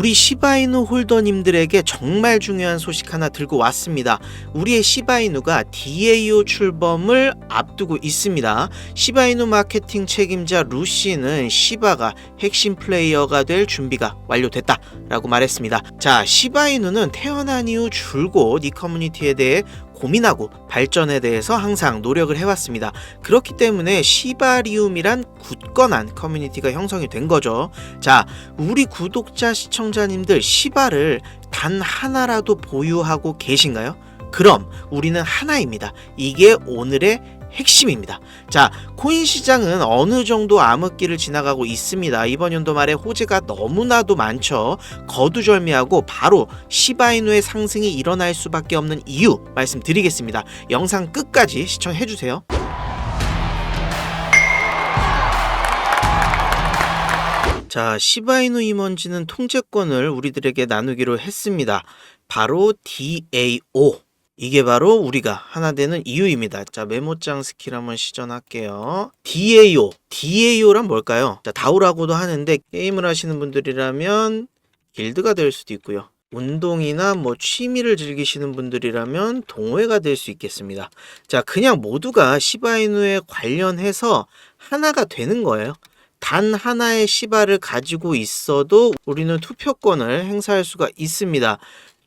우리 시바이누 홀더님들에게 정말 중요한 소식 하나 들고 왔습니다. 우리의 시바이누가 DAO 출범을 앞두고 있습니다. 시바이누 마케팅 책임자 루시는 시바가 핵심 플레이어가 될 준비가 완료됐다 라고 말했습니다. 자, 시바이누는 태어난 이후 줄곧 이 커뮤니티에 대해 고민하고 발전에 대해서 항상 노력을 해왔습니다. 그렇기 때문에 시바리움이란 굳건한 커뮤니티가 형성이 된 거죠. 자, 우리 구독자 시청자님들 시바를 단 하나라도 보유하고 계신가요? 그럼 우리는 하나입니다. 이게 오늘의 핵심입니다. 자, 코인 시장은 어느 정도 암흑기를 지나가고 있습니다. 이번 연도 말에 호재가 너무나도 많죠. 거두절미하고 바로 시바이누의 상승이 일어날 수밖에 없는 이유 말씀드리겠습니다. 영상 끝까지 시청해 주세요. 자, 시바이누 임원지는 통제권을 우리들에게 나누기로 했습니다. 바로 DAO. 이게 바로 우리가 하나 되는 이유입니다. 자, 메모장 스킬 한번 시전할게요. DAO. DAO란 뭘까요? 자, 다오라고도 하는데 게임을 하시는 분들이라면 길드가 될 수도 있고요. 운동이나 뭐 취미를 즐기시는 분들이라면 동호회가 될 수 있겠습니다. 자, 그냥 모두가 시바이누에 관련해서 하나가 되는 거예요. 단 하나의 시바를 가지고 있어도 우리는 투표권을 행사할 수가 있습니다.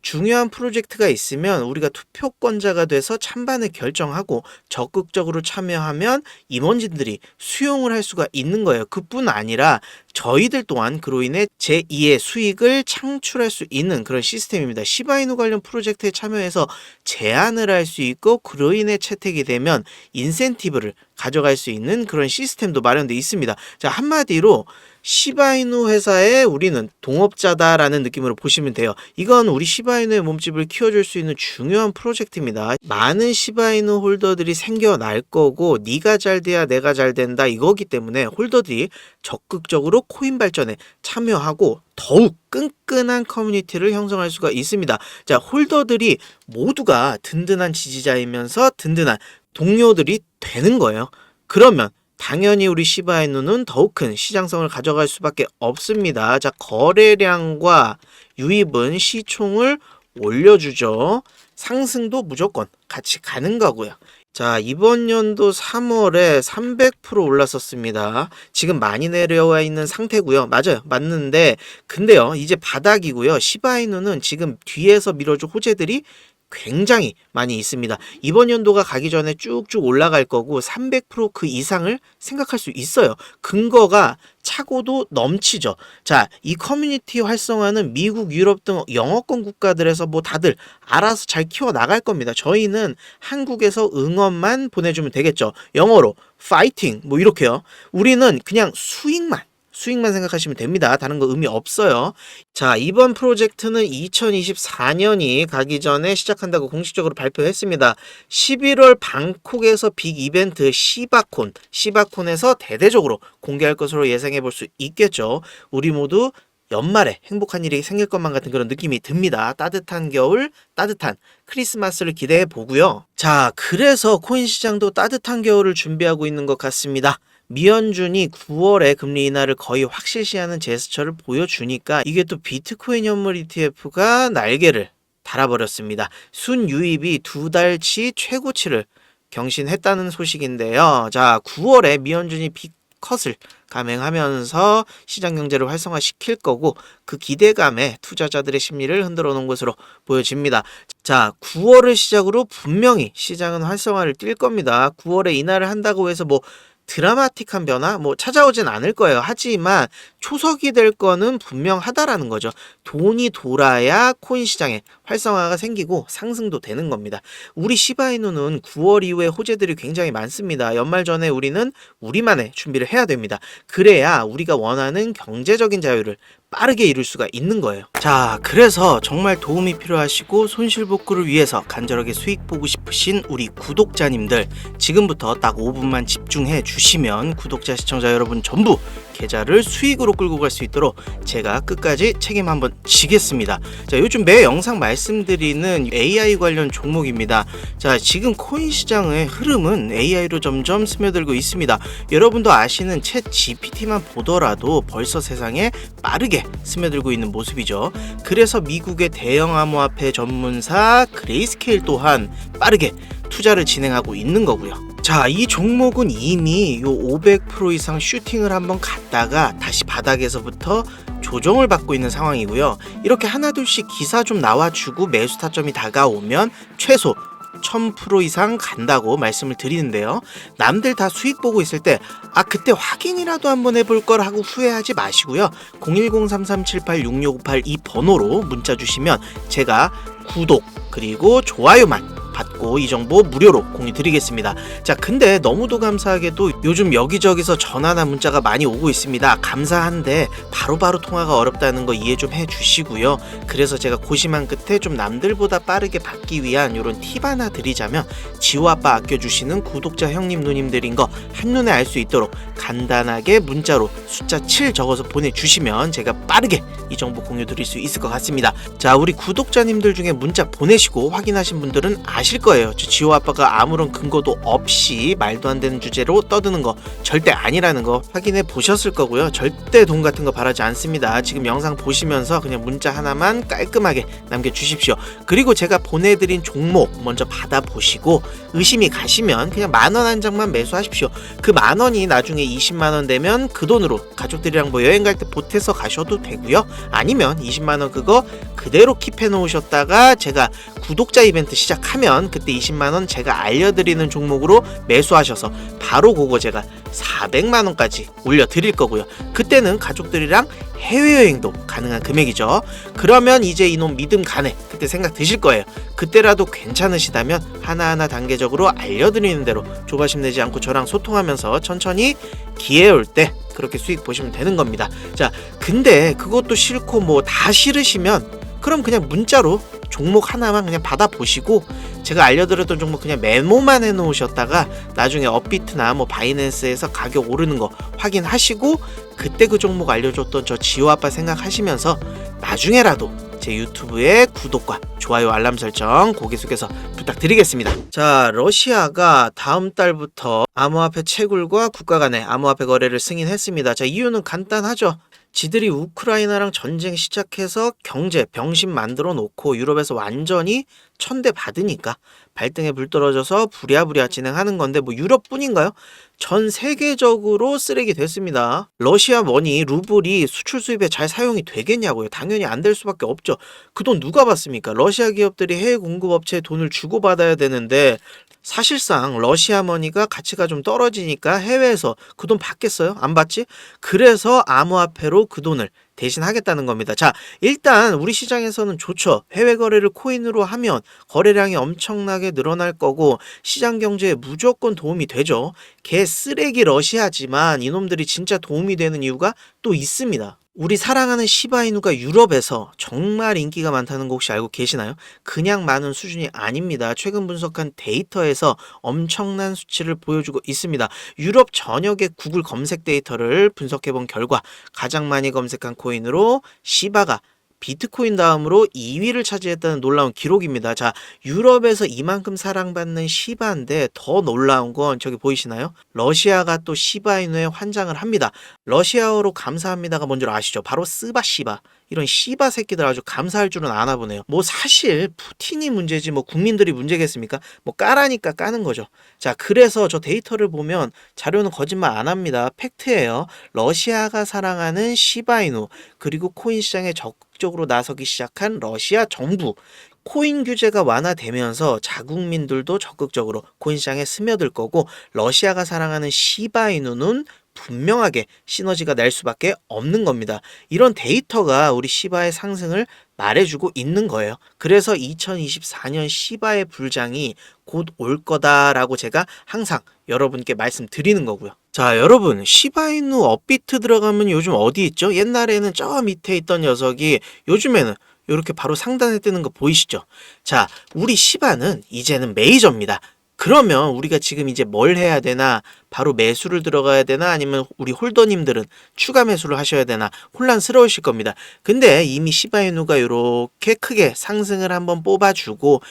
중요한 프로젝트가 있으면 우리가 투표권자가 돼서 찬반을 결정하고 적극적으로 참여하면 임원진들이 수용을 할 수가 있는 거예요. 그뿐 아니라 저희들 또한 그로 인해 제2의 수익을 창출할 수 있는 그런 시스템입니다. 시바이누 관련 프로젝트에 참여해서 제안을 할 수 있고 그로 인해 채택이 되면 인센티브를 가져갈 수 있는 그런 시스템도 마련되어 있습니다. 자, 한마디로 시바이누 회사에 우리는 동업자다라는 느낌으로 보시면 돼요. 이건 우리 시바이누의 몸집을 키워줄 수 있는 중요한 프로젝트입니다. 많은 시바이누 홀더들이 생겨날 거고 네가 잘 돼야 내가 잘 된다 이거기 때문에 홀더들이 적극적으로 코인 발전에 참여하고 더욱 끈끈한 커뮤니티를 형성할 수가 있습니다. 자, 홀더들이 모두가 든든한 지지자이면서 든든한 동료들이 되는 거예요. 그러면 당연히 우리 시바이누는 더욱 큰 시장성을 가져갈 수밖에 없습니다. 자, 거래량과 유입은 시총을 올려주죠. 상승도 무조건 같이 가는 거고요. 자, 이번 연도 3월에 300% 올랐었습니다. 지금 많이 내려와 있는 상태고요. 맞아요. 맞는데 근데요. 이제 바닥이고요. 시바이누는 지금 뒤에서 밀어줄 호재들이 굉장히 많이 있습니다. 이번 연도가 가기 전에 쭉쭉 올라갈 거고 300%그 이상을 생각할 수 있어요. 근거가 차고도 넘치죠. 자, 이 커뮤니티 활성화는 미국, 유럽 등 영어권 국가들에서 뭐 다들 알아서 잘 키워 나갈 겁니다. 저희는 한국에서 응원만 보내주면 되겠죠. 영어로 파이팅 뭐 이렇게요. 우리는 그냥 수익만 수익만 생각하시면 됩니다. 다른 거 의미 없어요. 자, 이번 프로젝트는 2024년이 가기 전에 시작한다고 공식적으로 발표했습니다. 11월 방콕에서 빅 이벤트 시바콘, 시바콘에서 대대적으로 공개할 것으로 예상해 볼 수 있겠죠. 우리 모두 연말에 행복한 일이 생길 것만 같은 그런 느낌이 듭니다. 따뜻한 겨울, 따뜻한 크리스마스를 기대해 보고요. 자, 그래서 코인 시장도 따뜻한 겨울을 준비하고 있는 것 같습니다. 미연준이 9월에 금리 인하를 거의 확실시하는 제스처를 보여주니까 이게 또 비트코인 현물 ETF가 날개를 달아버렸습니다. 순유입이 두 달치 최고치를 경신했다는 소식인데요. 자, 9월에 미연준이 빅컷을 감행하면서 시장 경제를 활성화시킬 거고 그 기대감에 투자자들의 심리를 흔들어 놓은 것으로 보여집니다. 자, 9월을 시작으로 분명히 시장은 활성화를 뛸 겁니다. 9월에 인하를 한다고 해서 뭐 드라마틱한 변화 뭐 찾아오진 않을 거예요. 하지만 초석이 될 거는 분명하다라는 거죠. 돈이 돌아야 코인 시장에 활성화가 생기고 상승도 되는 겁니다. 우리 시바이누는 9월 이후에 호재들이 굉장히 많습니다. 연말 전에 우리는 우리만의 준비를 해야 됩니다. 그래야 우리가 원하는 경제적인 자유를 빠르게 이룰 수가 있는 거예요. 자, 그래서 정말 도움이 필요하시고 손실복구를 위해서 간절하게 수익 보고 싶으신 우리 구독자님들 지금부터 딱 5분만 집중해 주시면 구독자 시청자 여러분 전부 계좌를 수익으로 끌고 갈 수 있도록 제가 끝까지 책임 한번 지겠습니다. 자, 요즘 매 영상 말씀드리는 AI 관련 종목입니다. 자, 지금 코인 시장의 흐름은 AI로 점점 스며들고 있습니다. 여러분도 아시는 챗 GPT만 보더라도 벌써 세상에 빠르게 스며들고 있는 모습이죠. 그래서 미국의 대형 암호화폐 전문사 그레이스케일 또한 빠르게 투자를 진행하고 있는 거고요. 자, 이 종목은 이미 요 500% 이상 슈팅을 한번 갔다가 다시 바닥에서부터 조정을 받고 있는 상황이고요. 이렇게 하나둘씩 기사 좀 나와주고 매수 타점이 다가오면 최소 1000% 이상 간다고 말씀을 드리는데요. 남들 다 수익 보고 있을 때, 아, 그때 확인이라도 한번 해볼 걸 하고 후회하지 마시고요. 010-3378-6698이 번호로 문자 주시면 제가 구독, 그리고 좋아요만 받고 이 정보 무료로 공유 드리겠습니다. 자, 근데 너무도 감사하게도 요즘 여기저기서 전화나 문자가 많이 오고 있습니다. 감사한데 바로 바로 통화가 어렵다는 거 이해 좀 해주시고요. 그래서 제가 고심한 끝에 좀 남들보다 빠르게 받기 위한 이런 팁 하나 드리자면 지호 아빠 아껴주시는 구독자 형님 누님들인 거 한눈에 알 수 있도록 간단하게 문자로 숫자 7 적어서 보내주시면 제가 빠르게 이 정보 공유 드릴 수 있을 것 같습니다. 자, 우리 구독자님들 중에 문자 보내시고 확인하신 분들은 아실 거예요. 저 지호 아빠가 아무런 근거도 없이 말도 안 되는 주제로 떠드는 거 절대 아니라는 거 확인해 보셨을 거고요. 절대 돈 같은 거 바라지 않습니다. 지금 영상 보시면서 그냥 문자 하나만 깔끔하게 남겨주십시오. 그리고 제가 보내드린 종목 먼저 받아보시고 의심이 가시면 그냥 만 원 한 장만 매수하십시오. 그 만 원이 나중에 20만 원 되면 그 돈으로 가족들이랑 뭐 여행 갈 때 보태서 가셔도 되고요. 아니면 20만 원 그거 그대로 킵해 놓으셨다가 제가 구독자 이벤트 시작하면 그때 20만 원 제가 알려드리는 종목으로 매수하셔서 바로 그거 제가 400만 원까지 올려 드릴 거고요. 그때는 가족들이랑 해외여행도 가능한 금액이죠. 그러면 이제 이놈 믿음 가네. 그때 생각 드실 거예요. 그때라도 괜찮으시다면 하나하나 단계적으로 알려드리는 대로 조바심 내지 않고 저랑 소통하면서 천천히 기회 올 때 그렇게 수익 보시면 되는 겁니다. 자, 근데 그것도 싫고 뭐 다 싫으시면 그럼 그냥 문자로 종목 하나만 그냥 받아보시고 제가 알려드렸던 종목 그냥 메모만 해놓으셨다가 나중에 업비트나 뭐 바이낸스에서 가격 오르는 거 확인하시고 그때 그 종목 알려줬던 저 지호 아빠 생각하시면서 나중에라도 제 유튜브에 구독과 좋아요 알람 설정 고개 숙여서 부탁드리겠습니다. 자, 러시아가 다음 달부터 암호화폐 채굴과 국가 간의 암호화폐 거래를 승인했습니다. 자, 이유는 간단하죠. 지들이 우크라이나랑 전쟁 시작해서 경제 병신 만들어 놓고 유럽에서 완전히 천대 받으니까 발등에 불 떨어져서 부랴부랴 진행하는 건데 뭐 유럽뿐인가요? 전 세계적으로 쓰레기 됐습니다. 러시아 머니 루블이 수출 수입에 잘 사용이 되겠냐고요. 당연히 안 될 수밖에 없죠. 그 돈 누가 받습니까? 러시아 기업들이 해외 공급업체에 돈을 주고 받아야 되는데 사실상 러시아 머니가 가치가 좀 떨어지니까 해외에서 그 돈 받겠어요? 안 받지? 그래서 암호화폐로 그 돈을 대신 하겠다는 겁니다. 자, 일단 우리 시장에서는 좋죠. 해외 거래를 코인으로 하면 거래량이 엄청나게 늘어날 거고 시장 경제에 무조건 도움이 되죠. 개 쓰레기 러시아지만 이놈들이 진짜 도움이 되는 이유가 또 있습니다. 우리 사랑하는 시바이누가 유럽에서 정말 인기가 많다는 거 혹시 알고 계시나요? 그냥 많은 수준이 아닙니다. 최근 분석한 데이터에서 엄청난 수치를 보여주고 있습니다. 유럽 전역의 구글 검색 데이터를 분석해 본 결과 가장 많이 검색한 코인으로 시바가 비트코인 다음으로 2위를 차지했다는 놀라운 기록입니다. 자, 유럽에서 이만큼 사랑받는 시바인데 더 놀라운 건 저기 보이시나요? 러시아가 또 시바이누에 환장을 합니다. 러시아어로 감사합니다가 뭔지 아시죠? 바로 스바시바. 이런 씨바 새끼들 아주 감사할 줄은 아나 보네요. 뭐 사실 푸틴이 문제지 뭐 국민들이 문제겠습니까? 뭐 까라니까 까는 거죠. 자, 그래서 저 데이터를 보면 자료는 거짓말 안 합니다. 팩트예요. 러시아가 사랑하는 시바이누 그리고 코인 시장에 적 극적으로 나서기 시작한 러시아 정부 코인 규제가 완화되면서 자국민들도 적극적으로 코인 시장에 스며들 거고 러시아가 사랑하는 시바이누는 분명하게 시너지가 날 수밖에 없는 겁니다. 이런 데이터가 우리 시바의 상승을 말해주고 있는 거예요. 그래서 2024년 시바의 불장이 곧 올 거다라고 제가 항상 여러분께 말씀드리는 거고요. 자, 여러분, 시바이누 업비트 들어가면 요즘 어디 있죠? 옛날에는 저 밑에 있던 녀석이 요즘에는 이렇게 바로 상단에 뜨는 거 보이시죠? 자, 우리 시바는 이제는 메이저입니다. 그러면 우리가 지금 이제 뭘 해야 되나? 바로 매수를 들어가야 되나? 아니면 우리 홀더님들은 추가 매수를 하셔야 되나? 혼란스러우실 겁니다. 근데 이미 시바이누가 이렇게 크게 상승을 한번 뽑아주고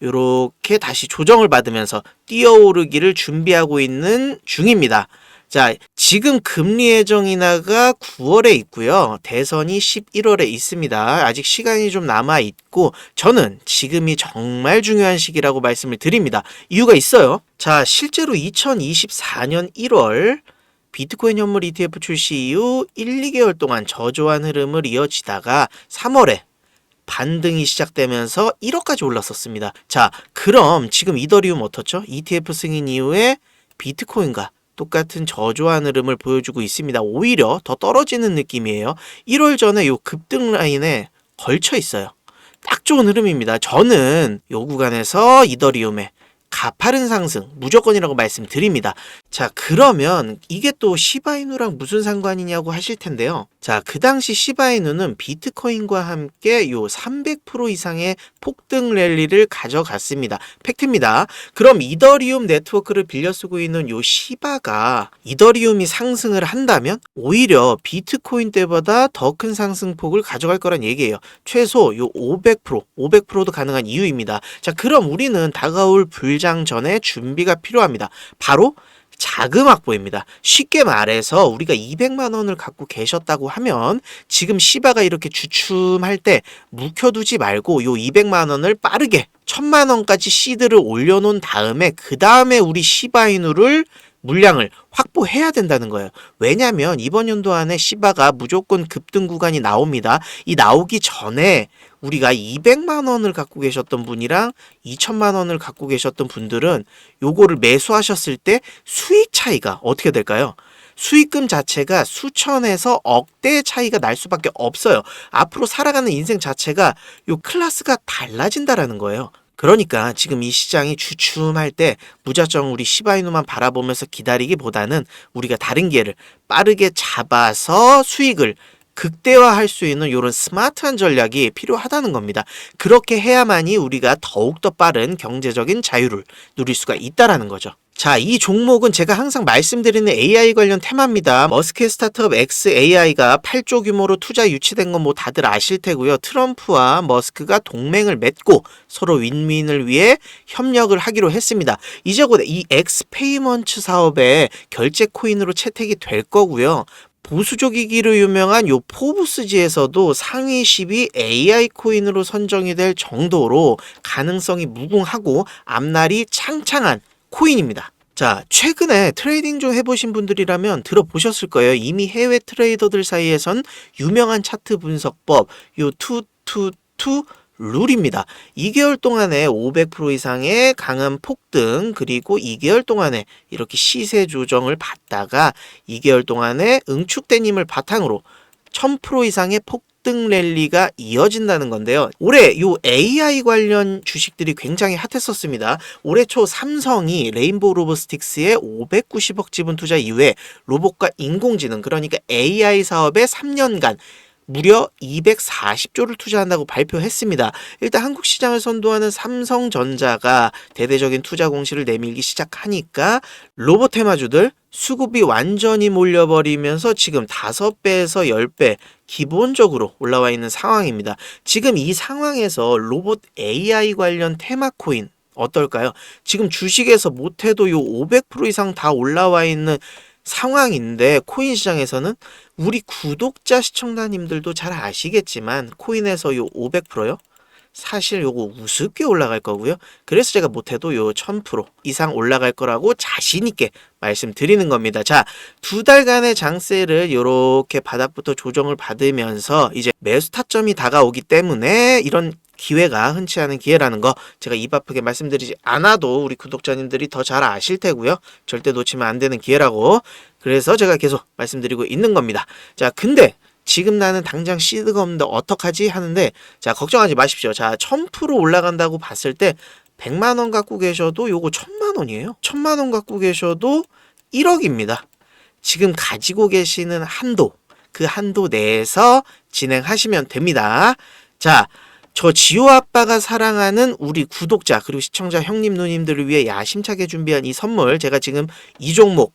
요렇게 다시 조정을 받으면서 뛰어오르기를 준비하고 있는 중입니다. 자, 지금 금리 예정 인하가 9월에 있고요. 대선이 11월에 있습니다. 아직 시간이 좀 남아 있고 저는 지금이 정말 중요한 시기라고 말씀을 드립니다. 이유가 있어요. 자, 실제로 2024년 1월 비트코인 현물 ETF 출시 이후 1, 2개월 동안 저조한 흐름을 이어지다가 3월에 반등이 시작되면서 1억까지 올랐었습니다. 자, 그럼 지금 이더리움 어떻죠? ETF 승인 이후에 비트코인과 똑같은 저조한 흐름을 보여주고 있습니다. 오히려 더 떨어지는 느낌이에요. 1월 전에 요 급등 라인에 걸쳐 있어요. 딱 좋은 흐름입니다. 저는 요 구간에서 이더리움에 가파른 상승 무조건이라고 말씀드립니다. 자, 그러면 이게 또 시바이누랑 무슨 상관이냐고 하실 텐데요. 자, 그 당시 시바이누는 비트코인과 함께 요 300% 이상의 폭등 랠리를 가져갔습니다. 팩트입니다. 그럼 이더리움 네트워크를 빌려 쓰고 있는 요 시바가 이더리움이 상승을 한다면 오히려 비트코인 때보다 더 큰 상승폭을 가져갈 거란 얘기예요. 최소 요 500%, 500%도 가능한 이유입니다. 자, 그럼 우리는 다가올 불장 전에 준비가 필요합니다. 바로 자금 확보입니다. 쉽게 말해서 우리가 200만 원을 갖고 계셨다고 하면 지금 시바가 이렇게 주춤할 때 묵혀두지 말고 요 200만 원을 빠르게 1000만 원까지 시드를 올려놓은 다음에 그 다음에 우리 시바이누를 물량을 확보해야 된다는 거예요. 왜냐하면 이번 연도 안에 시바가 무조건 급등 구간이 나옵니다. 이 나오기 전에 우리가 200만 원을 갖고 계셨던 분이랑 2천만 원을 갖고 계셨던 분들은 요거를 매수하셨을 때 수익 차이가 어떻게 될까요? 수익금 자체가 수천에서 억대의 차이가 날 수밖에 없어요. 앞으로 살아가는 인생 자체가 요 클래스가 달라진다라는 거예요. 그러니까 지금 이 시장이 주춤할 때 무작정 우리 시바이누만 바라보면서 기다리기보다는 우리가 다른 기회를 빠르게 잡아서 수익을 극대화할 수 있는 이런 스마트한 전략이 필요하다는 겁니다. 그렇게 해야만이 우리가 더욱더 빠른 경제적인 자유를 누릴 수가 있다라는 거죠. 자, 이 종목은 제가 항상 말씀드리는 AI 관련 테마입니다. 머스크의 스타트업 XAI가 8조 규모로 투자 유치된 건 뭐 다들 아실 테고요. 트럼프와 머스크가 동맹을 맺고 서로 윈윈을 위해 협력을 하기로 했습니다. 이제 곧 이 엑스페이먼트 사업에 결제 코인으로 채택이 될 거고요. 보수적이기로 유명한 요 포브스지에서도 상위 10위 AI 코인으로 선정이 될 정도로 가능성이 무궁하고 앞날이 창창한 코인입니다. 자, 최근에 트레이딩 좀 해보신 분들이라면 들어보셨을 거예요. 이미 해외 트레이더들 사이에선 유명한 차트 분석법, 요 투투투 룰입니다. 2개월 동안에 500% 이상의 강한 폭등, 그리고 2개월 동안에 이렇게 시세 조정을 받다가 2개월 동안에 응축된 힘을 바탕으로 1000% 이상의 폭등 랠리가 이어진다는 건데요. 올해 요 AI 관련 주식들이 굉장히 핫했었습니다. 올해 초 삼성이 레인보우 로보스틱스에 590억 지분 투자 이후에 로봇과 인공지능 그러니까 AI 사업에 3년간 무려 240조를 투자한다고 발표했습니다. 일단 한국 시장을 선도하는 삼성전자가 대대적인 투자 공시를 내밀기 시작하니까 로봇 테마주들 수급이 완전히 몰려버리면서 지금 5배에서 10배 기본적으로 올라와 있는 상황입니다. 지금 이 상황에서 로봇 AI 관련 테마 코인 어떨까요? 지금 주식에서 못해도 요 500% 이상 다 올라와 있는 상황인데 코인 시장에서는 우리 구독자 시청자님들도 잘 아시겠지만 코인에서 요 500%요? 사실 요거 우습게 올라갈 거고요. 그래서 제가 못해도 요 1000% 이상 올라갈 거라고 자신 있게 말씀드리는 겁니다. 자, 두 달간의 장세를 요렇게 바닥부터 조정을 받으면서 이제 매수 타점이 다가오기 때문에 이런 기회가 흔치 않은 기회라는 거 제가 입 아프게 말씀드리지 않아도 우리 구독자님들이 더 잘 아실 테고요. 절대 놓치면 안 되는 기회라고. 그래서 제가 계속 말씀드리고 있는 겁니다. 자, 근데 지금 나는 당장 시드가 없는데 어떡하지 하는데 자, 걱정하지 마십시오. 자, 1000% 올라간다고 봤을 때 100만 원 갖고 계셔도 요거 1000만 원이에요. 1000만 원 갖고 계셔도 1억입니다. 지금 가지고 계시는 한도, 그 한도 내에서 진행하시면 됩니다. 자, 저 지호 아빠가 사랑하는 우리 구독자 그리고 시청자 형님 누님들을 위해 야심차게 준비한 이 선물 제가 지금 이 종목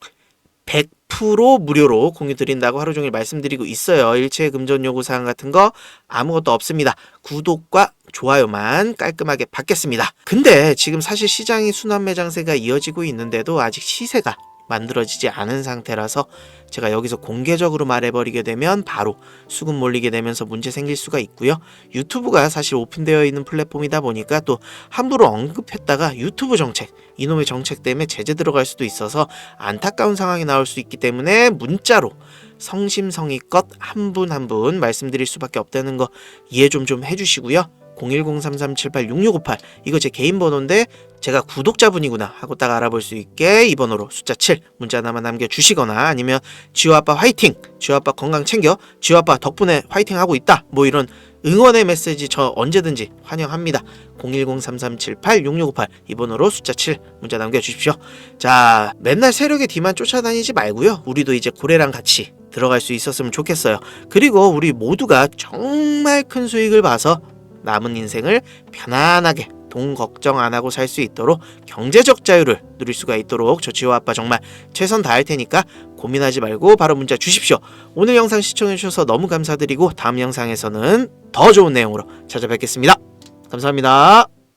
100% 무료로 공유 드린다고 하루 종일 말씀드리고 있어요. 일체 금전 요구 사항 같은 거 아무것도 없습니다. 구독과 좋아요만 깔끔하게 받겠습니다. 근데 지금 사실 시장이 순환 매장세가 이어지고 있는데도 아직 시세가 만들어지지 않은 상태라서 제가 여기서 공개적으로 말해버리게 되면 바로 수급 몰리게 되면서 문제 생길 수가 있고요. 유튜브가 사실 오픈되어 있는 플랫폼이다 보니까 또 함부로 언급했다가 유튜브 정책, 이놈의 정책 때문에 제재 들어갈 수도 있어서 안타까운 상황이 나올 수 있기 때문에 문자로 성심성의껏 한 분 한 분 말씀드릴 수밖에 없다는 거 이해 좀 좀 해주시고요. 010-3378-6658 이거 제 개인 번호인데 제가 구독자분이구나 하고 딱 알아볼 수 있게 이 번호로 숫자 7 문자 하나만 남겨주시거나 아니면 지호 아빠 화이팅! 지호 아빠 건강 챙겨! 지호 아빠 덕분에 화이팅 하고 있다! 뭐 이런 응원의 메시지 저 언제든지 환영합니다. 010-3378-6658 이 번호로 숫자 7 문자 남겨주십시오. 자 맨날 세력의 뒤만 쫓아다니지 말고요. 우리도 이제 고래랑 같이 들어갈 수 있었으면 좋겠어요. 그리고 우리 모두가 정말 큰 수익을 봐서 남은 인생을 편안하게 돈 걱정 안 하고 살 수 있도록 경제적 자유를 누릴 수가 있도록 저 지호 아빠 정말 최선 다할 테니까 고민하지 말고 바로 문자 주십시오. 오늘 영상 시청해 주셔서 너무 감사드리고 다음 영상에서는 더 좋은 내용으로 찾아뵙겠습니다. 감사합니다.